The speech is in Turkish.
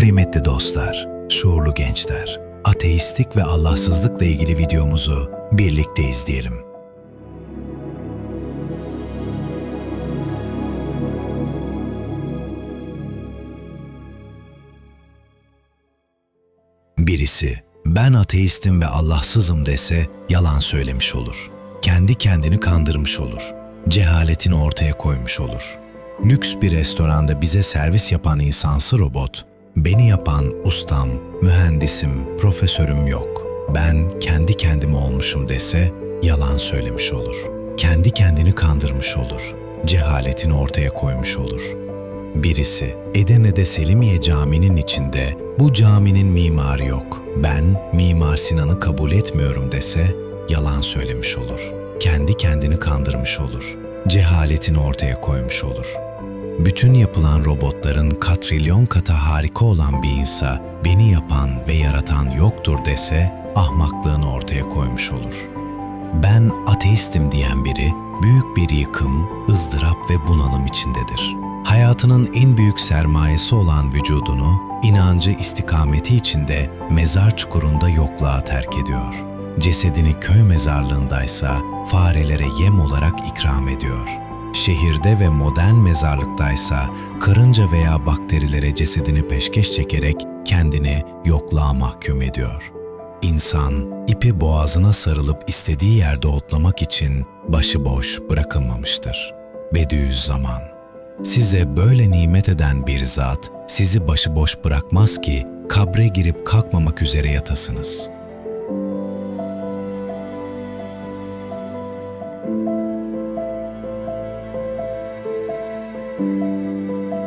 Kıymetli dostlar, şuurlu gençler, ateistlik ve Allahsızlıkla ilgili videomuzu birlikte izleyelim. Birisi, ben ateistim ve Allahsızım dese yalan söylemiş olur. Kendi kendini kandırmış olur. Cehaletini ortaya koymuş olur. Lüks bir restoranda bize servis yapan insansı robot, beni yapan ustam, mühendisim, profesörüm yok. Ben kendi kendime olmuşum dese yalan söylemiş olur. Kendi kendini kandırmış olur. Cehaletini ortaya koymuş olur. Birisi Edirne'de Selimiye Camii'nin içinde bu caminin mimarı yok. Ben Mimar Sinan'ı kabul etmiyorum dese yalan söylemiş olur. Kendi kendini kandırmış olur. Cehaletini ortaya koymuş olur. Bütün yapılan robotların katrilyon katı harika olan bir insa beni yapan ve yaratan yoktur dese ahmaklığını ortaya koymuş olur. Ben ateistim diyen biri büyük bir yıkım, ızdırap ve bunalım içindedir. Hayatının en büyük sermayesi olan vücudunu inancı istikameti içinde mezar çukurunda yokluğa terk ediyor. Cesedini köy mezarlığındaysa farelere yem olarak ikram ediyor şehirde ve modern mezarlıktaysa karınca veya bakterilere cesedini peşkeş çekerek kendini yokluğa mahkum ediyor. İnsan ipi boğazına sarılıp istediği yerde otlamak için başıboş bırakılmamıştır. Bediüzzaman Size böyle nimet eden bir zat sizi başıboş bırakmaz ki kabre girip kalkmamak üzere yatasınız.''